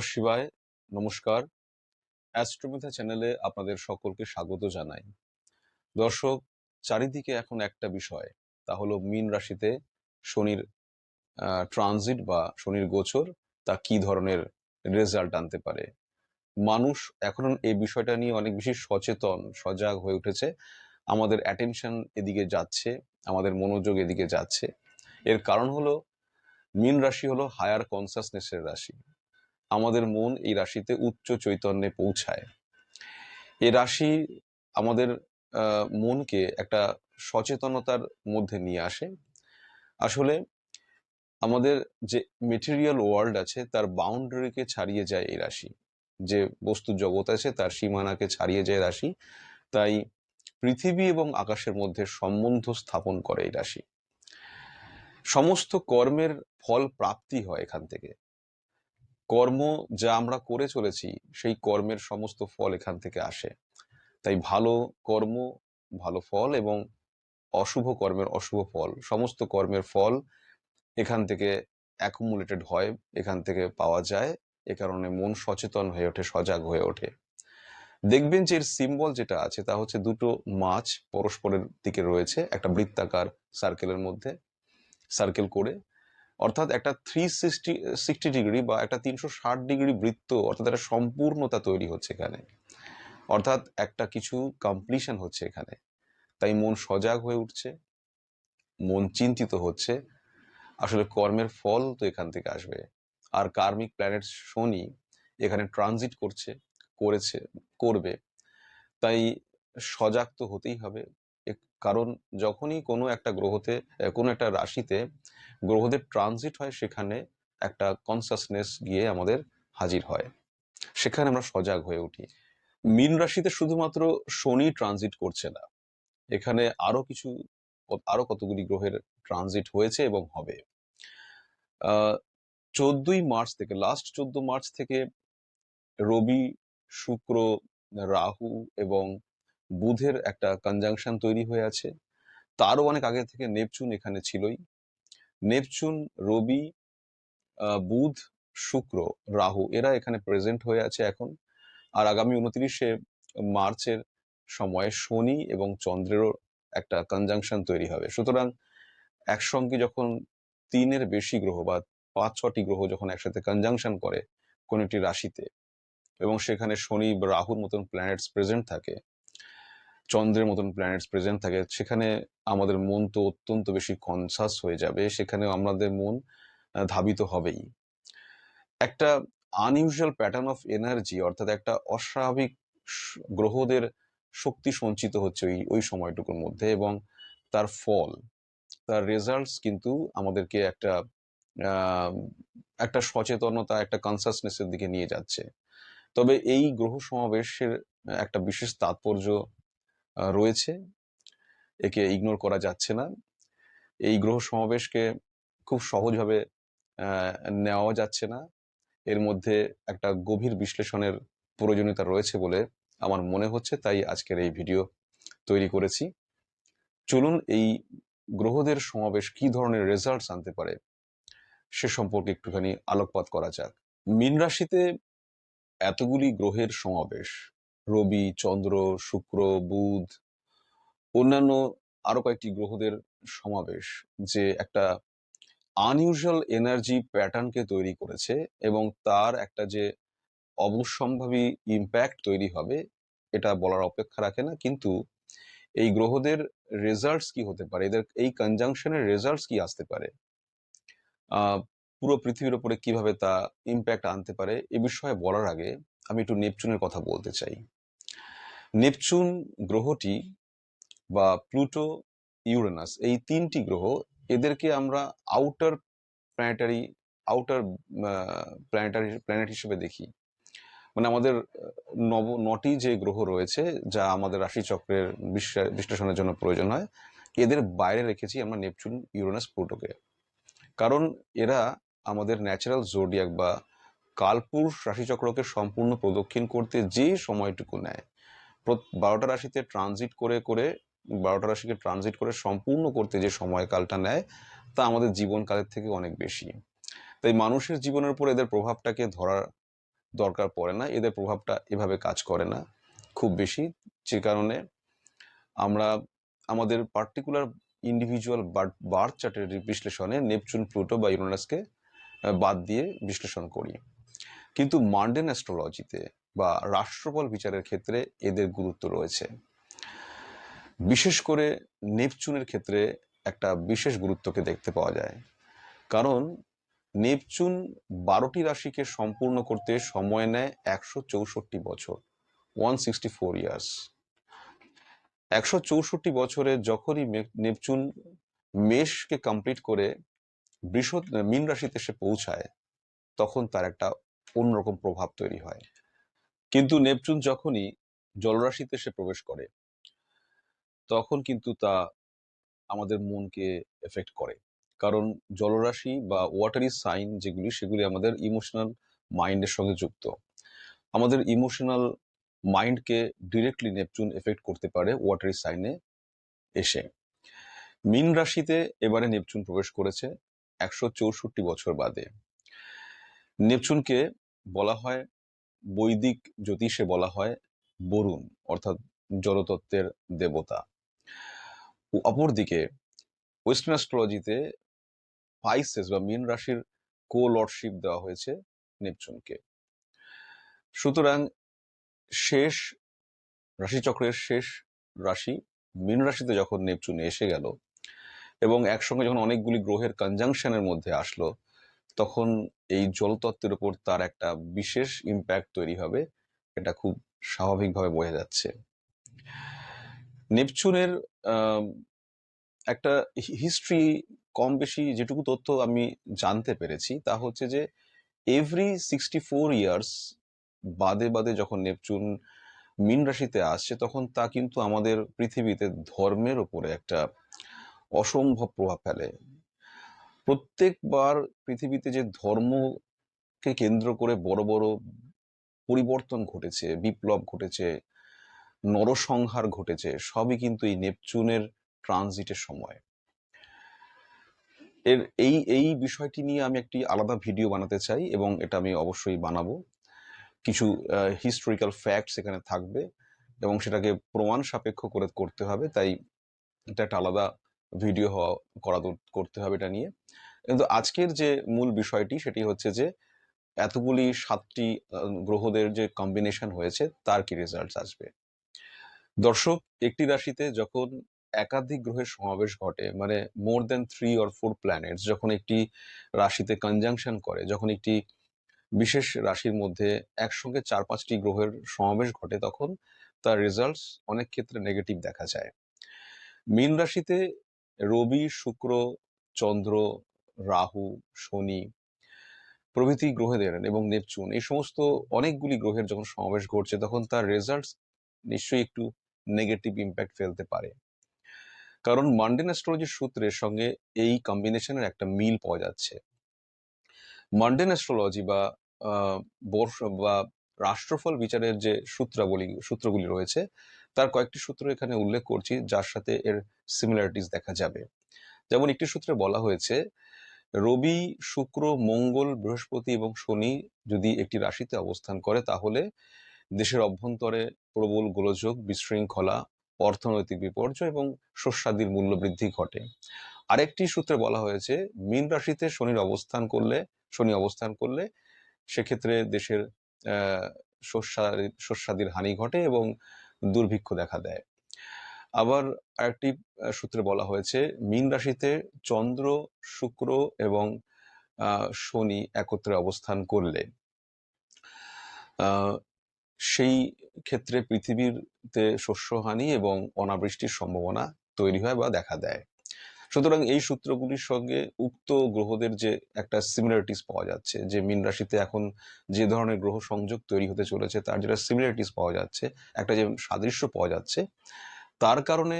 শিবায়, নমস্কার। অ্যাস্ট্রোমিথা চ্যানেলে আপনাদের সকলকে স্বাগত জানাই। দর্শক, চারিদিকে এখন একটা বিষয়, তা হলো মীন রাশিতে শনির ট্রানজিট বা শনির গোচর, তা কি ধরনের রেজাল্ট আনতে পারে? মানুষ এখন এই বিষয়টা নিয়ে অনেক বেশি সচেতন, সজাগ হয়ে উঠেছে। আমাদের অ্যাটেনশন এদিকে যাচ্ছে, আমাদের মনোযোগ এদিকে যাচ্ছে। এর কারণ হলো, মীন রাশি হলো হায়ার কনসাসনেসের রাশি। আমাদের মন এই রাশিতে উচ্চ চৈতন্যে পৌঁছায়। এ রাশি আমাদের মনকে একটা সচেতনতার মধ্যে নিয়ে আসে। আসলে আমাদের যে মেটেরিয়াল ওয়ার্ল্ড আছে, তার বাউন্ডারিকে ছাড়িয়ে যায় এই রাশি। যে বস্তু জগৎ আছে, তার সীমানাকে ছাড়িয়ে যায় রাশি। তাই পৃথিবী এবং আকাশের মধ্যে সম্বন্ধ স্থাপন করে এই রাশি। সমস্ত কর্মের ফল প্রাপ্তি হয় এখান থেকে। কর্ম যা আমরা করে চলেছি, সেই কর্মের সমস্ত ফল এখান থেকে আসে। তাই ভালো কর্ম, ভালো ফল এবং অশুভ কর্মের অশুভ ফল, সমস্ত কর্মের ফল এখান থেকে অ্যাকুমুলেটেড হয়, এখান থেকে পাওয়া যায়, এ কারণে মন সচেতন হয়ে ওঠে, সজাগ হয়ে ওঠে। দেখবেন যে এর সিম্বল যেটা আছে, তা হচ্ছে দুটো মাছ পরস্পরের দিকে রয়েছে, একটা বৃত্তাকার সার্কেলের মধ্যে সার্কেল করে অর্থাৎ একটা থ্রি সিক্সটি সিক্সটি ডিগ্রি বা একটা তিনশো ষাট ডিগ্রি বৃত্ত, অর্থাৎ একটা সম্পূর্ণতা তৈরি হচ্ছে এখানে। অর্থাৎ একটা কিছু কমপ্লিশন হচ্ছে এখানে। তাই মন সজাগ হয়ে উঠছে, মন চিন্তিত হচ্ছে। আসলে কর্মের ফল তো এখান থেকে আসবে। আর কার্মিক প্ল্যানেট শনি এখানে ট্রানজিট করছে, করেছে, করবে। তাই সজাগ তো হতেই হবে। কারণ যখনই কোনো একটা গ্রহতে কোনো একটা রাশিতে গ্রহদের ট্রানজিট হয় সেখানে একটা কনসাসনেস গিয়ে আমাদের হাজির হয়। সেখানে আমরা সজাগ হয়ে উঠি। মীন রাশিতে শুধুমাত্র শনি ট্রানজিট করছে না। এখানে আরও কিছু, আরও কতগুলি গ্রহের ট্রানজিট হয়েছে এবং হবে। চোদ্দই মার্চ থেকে লাস্ট চোদ্দ মার্চ থেকে রবি, শুক্র, রাহু এবং বুধের একটা কনজাংশন তৈরি হয়ে আছে। তারও অনেক আগে থেকে নেপচুন এখানে ছিলই। নেপচুন, রবি বুধ, শুক্র, রাহু এরা এখানে প্রেজেন্ট হয়ে আছে এখন। আর আগামী উনত্রিশে মার্চের সময় শনি এবং চন্দ্রেরও একটা কনজাংশন তৈরি হবে। সুতরাং একসঙ্গে যখন তিনের বেশি গ্রহ বা পাঁচ, ছটি গ্রহ যখন একসাথে কনজাংশন করে কোন একটি রাশিতে এবং সেখানে শনি বা রাহুর মতন প্ল্যানেটস প্রেজেন্ট থাকে চন্দ্রের মতন প্ল্যানেটস প্রেজেন্ট থাকে, সেখানে আমাদের মন তো অত্যন্ত বেশি কনসাস হয়ে যাবে সেখানে আমাদের মন ধাবিত হবেই। একটা আনইউজুয়াল প্যাটার্ন অফ এনার্জি অর্থাৎ একটা অস্বাভাবিক গ্রহদের শক্তি সঞ্চিত হচ্ছে ওই ওই সময়টুকুর মধ্যে এবং তার ফল, তার রেজাল্টস কিন্তু আমাদেরকে একটা একটা সচেতনতা, একটা কনসাসনেসের দিকে নিয়ে যাচ্ছে। তবে এই গ্রহ সমাবেশের একটা বিশেষ তাৎপর্য রয়েছে। একে ইগনোর করা যাচ্ছে না। এই গ্রহ সমাবেশকে খুব সহজভাবে নেওয়া যাচ্ছে না। এর মধ্যে একটা গভীর বিশ্লেষণের প্রয়োজনীয়তা রয়েছে বলে আমার মনে হচ্ছে, তাই আজকের এই ভিডিও তৈরি করেছি। চলুন এই গ্রহদের সমাবেশ কি ধরনের রেজাল্টস আনতে পারে, সে সম্পর্কে একটুখানি আলোকপাত করা যাক। মীন রাশিতে এতগুলি গ্রহের সমাবেশ রবি, চন্দ্র, শুক্র, বুধ, অন্যান্য আরও কয়েকটি গ্রহদের সমাবেশ যে একটা আনইউজুয়াল এনার্জি প্যাটার্নকে তৈরি করেছে এবং তার একটা যে অবশ্যম্ভাবী ইম্প্যাক্ট তৈরি হবে, এটা বলার অপেক্ষা রাখে না। কিন্তু এই গ্রহদের রেজাল্টস কি হতে পারে? এদের, এই কনজাংশনের রেজাল্টস কি আসতে পারে? পুরো পৃথিবীর উপরে কীভাবে তা ইম্প্যাক্ট আনতে পারে? এ বিষয়ে বলার আগে আমি একটু নেপচুনের কথা বলতে চাই। নেপচুন গ্রহটি বা প্লুটো ইউরেনাস, এই তিনটি গ্রহ এদেরকে আমরা outer planetary outer planetary planet হিসেবে দেখি। মানে আমাদের নব, নটি যে গ্রহ রয়েছে যা আমাদের রাশিচক্রের বিশ্লে- বিশ্লেষণের জন্য প্রয়োজন হয়, এদের বাইরে রেখেছি আমরা নেপচুন ইউরেনাস প্লুটোকে। কারণ এরা আমাদের ন্যাচারাল জোডিয়াক বা কালপুরুষ রাশিচক্রকে সম্পূর্ণ প্রদক্ষিণ করতে যে সময়টুকু নেয় বারোটা রাশিতে ট্রানজিট করে করে, বারোটা রাশিকে ট্রানজিট করে সম্পূর্ণ করতে যে সময়কালটা নেয়, তা আমাদের জীবনকালের থেকে অনেক বেশি। তাই মানুষের জীবনের উপর এদের প্রভাবটাকে ধরার দরকার পড়ে না, এদের প্রভাবটা এভাবে কাজ করে না, খুব বেশি। যে কারণে আমরা, আমাদের পার্টিকুলার ইন্ডিভিজুয়াল বার্থ চার্টের বিশ্লেষণে নেপচুন প্লুটো বা ইউরেনাসকে বাদ দিয়ে বিশ্লেষণ করি। কিন্তু মান্ডেন অ্যাস্ট্রোলজিতে বা রাষ্ট্রফল বিচারের ক্ষেত্রে এদের গুরুত্ব রয়েছে। বিশেষ করে নেপচুনের ক্ষেত্রে একটা বিশেষ গুরুত্বকে দেখতে পাওয়া যায়। কারণ নেপচুন বারোটি রাশিকে সম্পূর্ণ করতে সময় নেয় একশো চৌষট্টি বছর ওয়ান সিক্সটি ফোর ইয়ার্স একশো চৌষট্টি বছরে যখনই নেপচুন মেষকে কমপ্লিট করে বৃষ মীন রাশিতে এসে পৌঁছায়, তখন তার একটা অন্যরকম প্রভাব তৈরি হয়। কিন্তু নেপচুন যখনই জলরাশিতে সে প্রবেশ করে, তখন কিন্তু তা আমাদের মনকে এফেক্ট করে। কারণ জলরাশি বা ওয়াটারি সাইন যেগুলি, সেগুলি আমাদের ইমোশনাল মাইন্ডের সঙ্গে যুক্ত। আমাদের ইমোশনাল মাইন্ডকে ডিরেক্টলি নেপচুন এফেক্ট করতে পারে ওয়াটারি সাইনে এসে। মীন রাশিতে এবারে নেপচুন প্রবেশ করেছে একশো চৌষট্টি বছর বাদে। নেপচুনকে বলা হয় বৈদিক জ্যোতিষে বলা হয় বরুণ, অর্থাৎ জলতত্ত্বের দেবতা। অপরদিকে ওয়েস্টার্ন অ্যাস্ট্রোলজিতে পাইসেস বা মীন রাশির কো লর্ডশিপ দেওয়া হয়েছে নেপচুনকে। সুতরাং শেষ রাশিচক্রের শেষ রাশি মীন রাশিতে যখন নেপচুন এসে গেল এবং একসঙ্গে যখন অনেকগুলি গ্রহের কনজাংশনের মধ্যে আসলো তখন এই জলতত্ত্বের উপর তার একটা বিশেষ ইম্প্যাক্ট তৈরি হবে, এটা খুব স্বাভাবিকভাবে বোঝা যাচ্ছে। নেপচুনের একটা হিস্ট্রি কম বেশি যেটুকু তথ্য আমি জানতে পেরেছি, তা হচ্ছে যে এভরি সিক্সটি ফোর ইয়ার্স বাদে বাদে যখন নেপচুন মীন রাশিতে আসছে, তখন তা কিন্তু আমাদের পৃথিবীতে ধর্মের উপরে একটা অসম্ভব প্রভাব ফেলে। প্রত্যেকবার পৃথিবীতে যে ধর্মকে কেন্দ্র করে বড় বড় পরিবর্তন ঘটেছে, বিপ্লব ঘটেছে, নরসংহার ঘটেছে, সবই কিন্তু এই নেপচুনের ট্রানজিটের সময়। এর এই এই বিষয়টি নিয়ে আমি একটি আলাদা ভিডিও বানাতে চাই এবং এটা আমি অবশ্যই বানাবো। কিছু হিস্টোরিক্যাল ফ্যাক্টস এখানে থাকবে এবং সেটাকে প্রমাণ সাপেক্ষ করে করতে হবে, তাই এটা একটা আলাদা ভিডিও হওয়া, করা করতে হবে এটা নিয়ে। কিন্তু আজকের যে মূল বিষয়টি সেটি হচ্ছে যে, এতগুলি সাতটি গ্রহদের যে কম্বিনেশন হয়েছে, তার কি রেজাল্ট আসবে? দর্শক, একটি রাশিতে যখন একাধিক গ্রহের সমাবেশ ঘটে মানে more than three or four planets যখন একটি রাশিতে কনজাংশন করে, যখন একটি বিশেষ রাশির মধ্যে একসঙ্গে চার পাঁচটি গ্রহের সমাবেশ ঘটে, তখন তার রেজাল্টস অনেক ক্ষেত্রে নেগেটিভ দেখা যায়। মীন রাশিতে রবি, শুক্র, চন্দ্র, রাহু, শনি প্রভৃতি গ্রহেদের এবং নেপচুন। এই সমস্ত অনেকগুলি গ্রহের যখন সমাবেশ ঘটছে, তখন তার রেজাল্টস নিশ্চয়ই একটু নেগেটিভ ইম্প্যাক্ট ফেলতে পারে। কারণ মান্ডেন অ্যাস্ট্রোলজির সূত্রের সঙ্গে এই কম্বিনেশনের একটা মিল পাওয়া যাচ্ছে। মান্ডেন অ্যাস্ট্রোলজি বা বর্ষ বা রাষ্ট্রফল বিচারের যে সূত্রাবলী, সূত্রগুলি রয়েছে তার কয়েকটি সূত্র এখানে উল্লেখ করছি, যার সাথে এর সিমিলারিটিস দেখা যাবে। যেমন একটি সূত্রে বলা হয়েছে, রবি, শুক্র, মঙ্গল, বৃহস্পতি এবং শনি যদি একটি রাশিতে অবস্থান করে, তাহলে দেশের অভ্যন্তরে প্রবল গোলযোগ, বিশৃঙ্খলা, অর্থনৈতিক বিপর্যয় এবং শস্যাদির মূল্য বৃদ্ধি ঘটে। আরেকটি সূত্রে বলা হয়েছে, মীন রাশিতে শনির অবস্থান করলে, শনি অবস্থান করলে সেক্ষেত্রে দেশের শস্যাদির হানি ঘটে এবং দুর্ভিক্ষ দেখা দেয়। আবার আরেকটি সূত্রে বলা হয়েছে, মীন রাশিতে চন্দ্র, শুক্র এবং শনি একত্রে অবস্থান করলে সেই ক্ষেত্রে পৃথিবীতে শস্যহানি এবং অনাবৃষ্টির সম্ভাবনা তৈরি হয় বা দেখা দেয়। সুতরাং এই সূত্রগুলির সঙ্গে উক্ত গ্রহদের যে একটা সিমিলারিটিস পাওয়া যাচ্ছে, যে মীন রাশিতে এখন যে ধরনের গ্রহ সংযোগ তৈরি হতে চলেছে, তার যেটা সিমিলারিটিস পাওয়া যাচ্ছে, একটা যে সাদৃশ্য পাওয়া যাচ্ছে, তার কারণে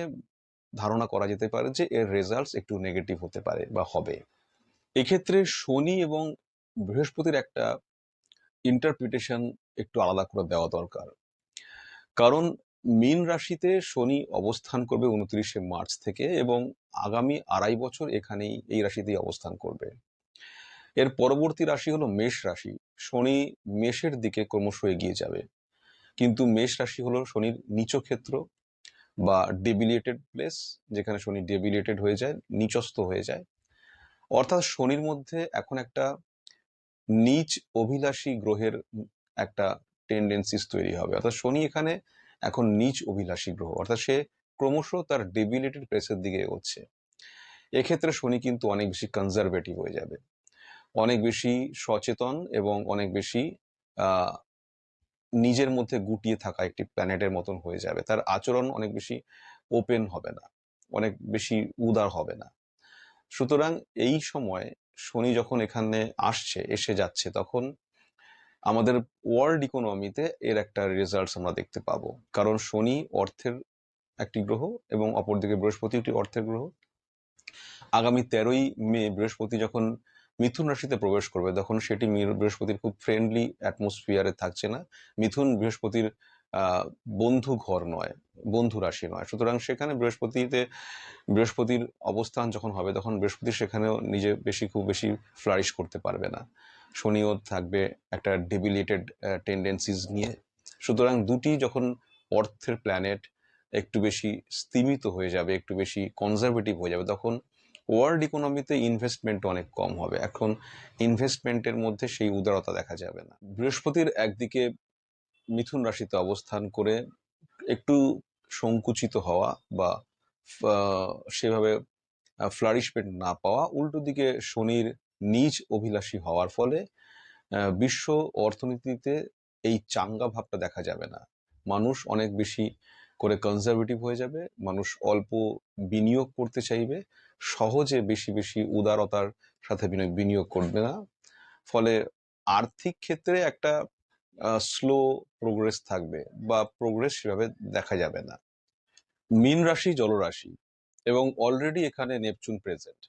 ধারণা করা যেতে পারে যে এর রেজাল্টস একটু নেগেটিভ হতে পারে বা হবে। এক্ষেত্রে শনি এবং বৃহস্পতির একটা ইন্টারপ্রিটেশন একটু আলাদা করে দেওয়া দরকার। কারণ মীন রাশিতে শনি অবস্থান করবে উনত্রিশে মার্চ থেকে এবং আগামী আড়াই বছর এখানেই এই রাশিতেই অবস্থান করবে। এর পরবর্তী রাশি হলো মেষ রাশি। শনি মেষের দিকে ক্রমশ এগিয়ে যাবে। কিন্তু মেষ রাশি হলো শনির নিচ ক্ষেত্র বা ডেবিলিয়েটেড প্লেস যেখানে শনি ডেবিলিয়েটেড হয়ে যায়, নিচস্থ হয়ে যায়। অর্থাৎ শনির মধ্যে এখন একটা নিচ অভিলাষী গ্রহের একটা টেন্ডেন্সিস তৈরি হবে। অর্থাৎ শনি এখানে এখন নিচ অভিলাষী গ্রহ। অর্থাৎ সে ক্রমশ তার ডেবিলিটেড প্লেসের দিকে এগোচ্ছে। এক্ষেত্রে শনি কিন্তু অনেক বেশি কনজারভেটিভ হয়ে যাবে। অনেক বেশি সচেতন এবং অনেক বেশি নিজের মধ্যে গুটিয়ে থাকা একটি প্ল্যানেটের মতন হয়ে যাবে। তার আচরণ অনেক বেশি ওপেন হবে না, অনেক বেশি উদার হবে না। সুতরাং এই সময় শনি যখন এখানে আসছে, এসে যাচ্ছে, তখন আমাদের ওয়ার্ল্ড ইকোনমিতে এর একটা রেজাল্টস আমরা দেখতে পাবো। কারণ শনি অর্থের একটি গ্রহ এবং অপরদিকে বৃহস্পতি একটি অর্থের গ্রহ। আগামী তেরোই মে বৃহস্পতি যখন মিথুন রাশিতে প্রবেশ করবে, তখন সেটি বৃহস্পতির খুব ফ্রেন্ডলি অ্যাটমসফিয়ারে থাকছে না। মিথুন বৃহস্পতির বন্ধু ঘর নয়, বন্ধু রাশি নয়। সুতরাং সেখানে বৃহস্পতিতে, বৃহস্পতির অবস্থান যখন হবে, তখন বৃহস্পতি সেখানেও নিজে বেশি, খুব বেশি ফ্লারিশ করতে পারবে না। শনিও থাকবে একটা ডেবিলিটেড টেন্ডেন্সিজ নিয়ে। সুতরাং দুটি যখন অর্থের প্ল্যানেট একটু বেশি স্তিমিত হয়ে যাবে, একটু বেশি কনজারভেটিভ হয়ে যাবে, তখন ওয়ার্ল্ড ইকোনমিতে ইনভেস্টমেন্ট অনেক কম হবে। এখন ইনভেস্টমেন্টের মধ্যে সেই উদারতা দেখা যাবে না। বৃহস্পতির একদিকে মিথুন রাশিতে অবস্থান করে একটু সংকুচিত হওয়া বা সেভাবে ফ্লারিশমেন্ট না পাওয়া, উল্টো দিকে শনির নিজ অভিলাষী হওয়ার ফলে বিশ্ব অর্থনীতিতে এই চাঙ্গা ভাবটা দেখা যাবে না। মানুষ অনেক বেশি করে কনজারভেটিভ হয়ে যাবে, মানুষ অল্প বিনিয়োগ করতে চাইবে, সহজে বেশি বেশি উদারতার সাথে বিনিয়োগ করবে না। ফলে আর্থিক ক্ষেত্রে একটা স্লো প্রোগ্রেস থাকবে বা প্রোগ্রেস সেভাবে দেখা যাবে না। মীন রাশি, জলরাশি এবং অলরেডি এখানে নেপচুন প্রেজেন্ট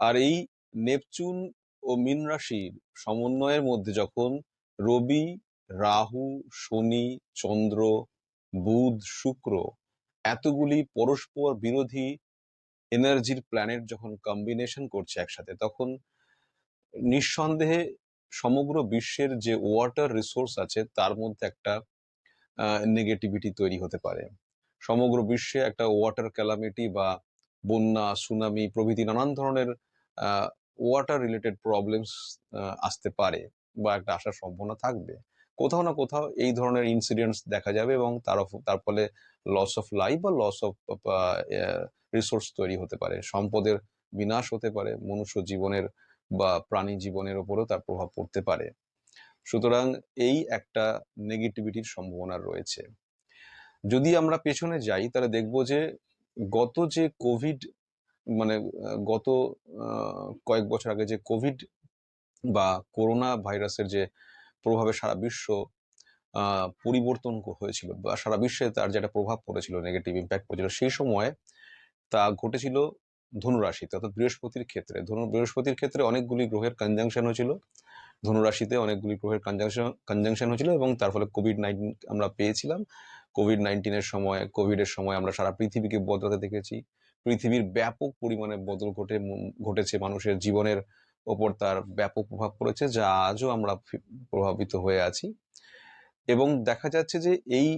আর এই নেপচুন ও মীন রাশির সমন্বয়ের মধ্যে যখন রবি, রাহু, শনি, চন্দ্র, বুধ, শুক্র এতগুলি পরস্পর বিরোধী এনার্জির প্ল্যানেট যখন কম্বিনেশন করছে একসাথে, তখন নিঃসন্দেহে সমগ্র বিশ্বের যে ওয়াটার রিসোর্স আছে, তার মধ্যে একটা নেগেটিভিটি তৈরি হতে পারে। সমগ্র বিশ্বে একটা ওয়াটার ক্যালামিটি বা বন্যা সুনামি প্রভৃতি নানান ধরনের ওয়াটার রিলেটেড প্রবলেমস আসতে পারে বা একটা আসার সম্ভাবনা থাকবে। কোথাও না কোথাও এই ধরনের ইনসিডেন্টস দেখা যাবে এবং তার তার ফলে লস অফ লাইফ বা লস অফ রিসোর্স তৈরি হতে পারে। সম্পদের বিনাশ হতে পারে, মনুষ্য জীবনের বা প্রাণী জীবনের উপরেও তার প্রভাব পড়তে পারে। সুতরাং এই একটা নেগেটিভিটির সম্ভাবনা রয়েছে। যদি আমরা পেছনে যাই, তাহলে দেখব যে গত যে কোভিড মানে গত কয়েক বছর আগে যে কোভিড বা করোনা ভাইরাসের যে প্রভাবে সারা বিশ্ব পরিবর্তন হয়েছিল বা সারা বিশ্বে তার যে একটা প্রভাব পড়েছিল নেগেটিভ ইম্প্যাক্ট পড়েছিল, সেই সময় তা ঘটেছিল ধনুরাশিতে, অর্থাৎ বৃহস্পতির ক্ষেত্রে। ধনু, বৃহস্পতির ক্ষেত্রে অনেকগুলি গ্রহের কনজাংশন হয়েছিল। ধনুরাশিতে অনেকগুলি গ্রহের কনজাংশন কনজাংশন হয়েছিল এবং তার ফলে কোভিড নাইন্টিন আমরা পেয়েছিলাম। কোভিড নাইন্টিনের সময় কোভিডের সময় আমরা সারা পৃথিবীকে বদলাতে দেখেছি। পৃথিবীর ব্যাপক পরিমাণে বদল ঘটে ঘটেছে, মানুষের জীবনের ওপর তার ব্যাপক প্রভাব পড়েছে, যা আজও আমরা প্রভাবিত হয়ে আছি। এবং দেখা যাচ্ছে যে এই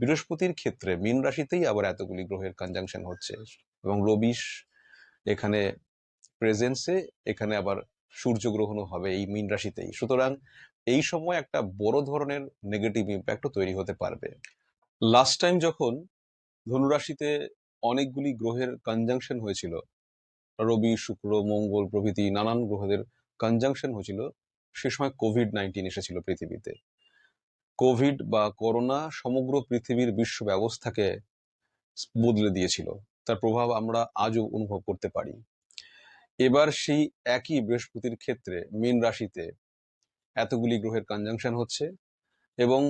বৃহস্পতির ক্ষেত্রে মীন রাশিতেই আবার এতগুলি গ্রহের কনজাংশন হচ্ছে। এবং রবিশ এখানে প্রেজেন্সে এখানে আবার সূর্যগ্রহণও হবে এই মীন রাশিতেই। সুতরাং এই সময় একটা বড় ধরনের নেগেটিভ ইম্প্যাক্টও তৈরি হতে পারবে। লাস্ট টাইম যখন ধনুরাশিতে অনেকগুলি গ্রহের কনজাংশন হয়েছিল। রবি, শুক্র, মঙ্গল প্রভৃতি নানান গ্রহদের কনজাংশন হয়েছিল। সে সময় কোভিড নাইন্টিন এসেছিল পৃথিবীতে। কোভিড বা করোনা সমগ্র পৃথিবীর বিশ্ব ব্যবস্থাকে বদলে দিয়েছিল। তার প্রভাব আমরা আজও অনুভব করতে পারি। এবার সেই একই বৃহস্পতির ক্ষেত্রে মীন রাশিতে এতগুলি গ্রহের কনজাংশন হচ্ছে এবং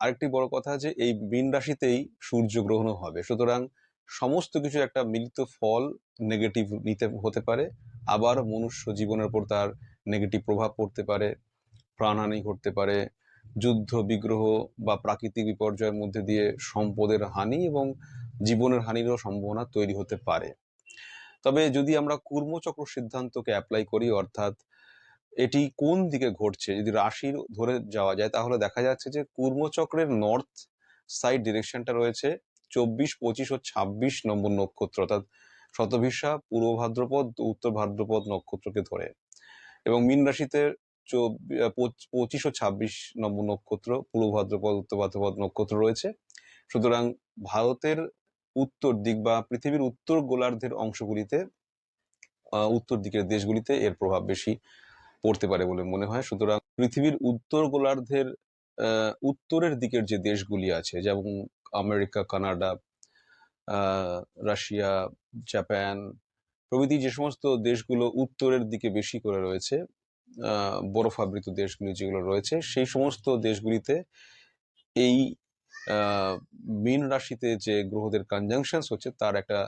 আরেকটি বড় কথা যে এই মীন রাশিতেই সূর্যগ্রহণও হবে। সুতরাং সমস্ত কিছু একটা মিলিত ফল নেগেটিভ নিতে হতে পারে। আবার মনুষ্য জীবনের উপর তার নেগেটিভ প্রভাব পড়তে পারে, প্রাণহানি ঘটতে পারে। যুদ্ধ, বিগ্রহ বা প্রাকৃতিক বিপর্যয়ের মধ্যে দিয়ে সম্পদের হানি এবং জীবনের হানিরও সম্ভাবনা তৈরি হতে পারে। তবে যদি আমরা কর্মচক্র সিদ্ধান্তকে অ্যাপ্লাই করি, অর্থাৎ এটি কোন দিকে ঘটছে, যদি রাশির ধরে যাওয়া যায়, তাহলে দেখা যাচ্ছে যে কূর্মচক্রের নর্থ সাইড ডিরেকশনটা রয়েছে। চব্বিশ, পঁচিশ ও ছাব্বিশ নম্বর নক্ষত্র, অর্থাৎ শতভিসা পূর্ব ভাদ্রপদ, উত্তর ভাদ্রপদ নক্ষত্রকে ধরে। এবং মীন রাশিতে পঁচিশ ও ছাব্বিশ নম্বর নক্ষত্র, পূর্ব ভাদ্রপদ, উত্তর ভাদ্রপদ নক্ষত্র রয়েছে। সুতরাং ভারতের উত্তর দিক বা পৃথিবীর উত্তর গোলার্ধের অংশগুলিতে উত্তর দিকের দেশগুলিতে এর প্রভাব বেশি পড়তে পারে বলে মনে হয়। সুতরাং পৃথিবীর উত্তর গোলার্ধের উত্তরের দিকের যে দেশগুলি আছে, যেমন আমেরিকা কানাডা রাশিয়া জাপান প্রভৃতি যে সমস্ত দেশগুলো উত্তরের দিকে বেশি করে রয়েছে আহ, বরফাবৃত দেশগুলি যেগুলো রয়েছে সেই সমস্ত দেশগুলিতে এই মীন রাশিতে যে গ্রহদের কনজাংশনস হচ্ছে তার একটা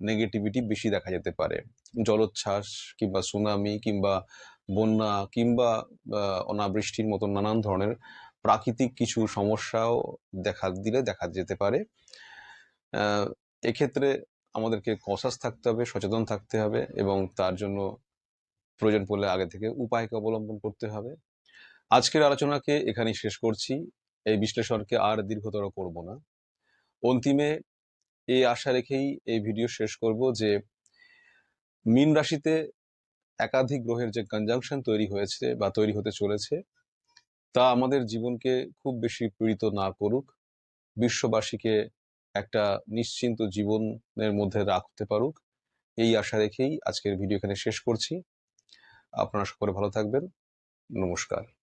নেগেটিভিটি বেশি দেখা যেতে পারে। জলোচ্ছ্বাস কিংবা সুনামি কিংবা বন্যা কিংবা অনাবৃষ্টির মতো নানান ধরনের প্রাকৃতিক কিছু সমস্যাও দেখা দিলে দেখা যেতে পারে। এক্ষেত্রে আমাদেরকে কসাস থাকতে হবে, সচেতন থাকতে হবে এবং তার জন্য প্রয়োজন পড়লে আগে থেকে উপায়কে অবলম্বন করতে হবে। আজকের আলোচনাকে এখানেই শেষ করছি। এই বিশ্লেষণকে আর দীর্ঘতর করব না। অন্তিমে এই আশা রেখেই এই ভিডিও শেষ করব যে মিন রাশিতে একাধিক গ্রহের যে কনজাংশন তৈরি হয়েছে বা তৈরি হতে চলেছে তা আমাদের জীবনকে খুব বেশি পীড়িত না করুক। বিশ্ববাসীকে একটা নিশ্চিন্ত জীবনের মধ্যে রাখতে পারুক। এই আশা রেখেই আজকের ভিডিও এখানে শেষ করছি। আপনারা সকলে ভালো থাকবেন। নমস্কার।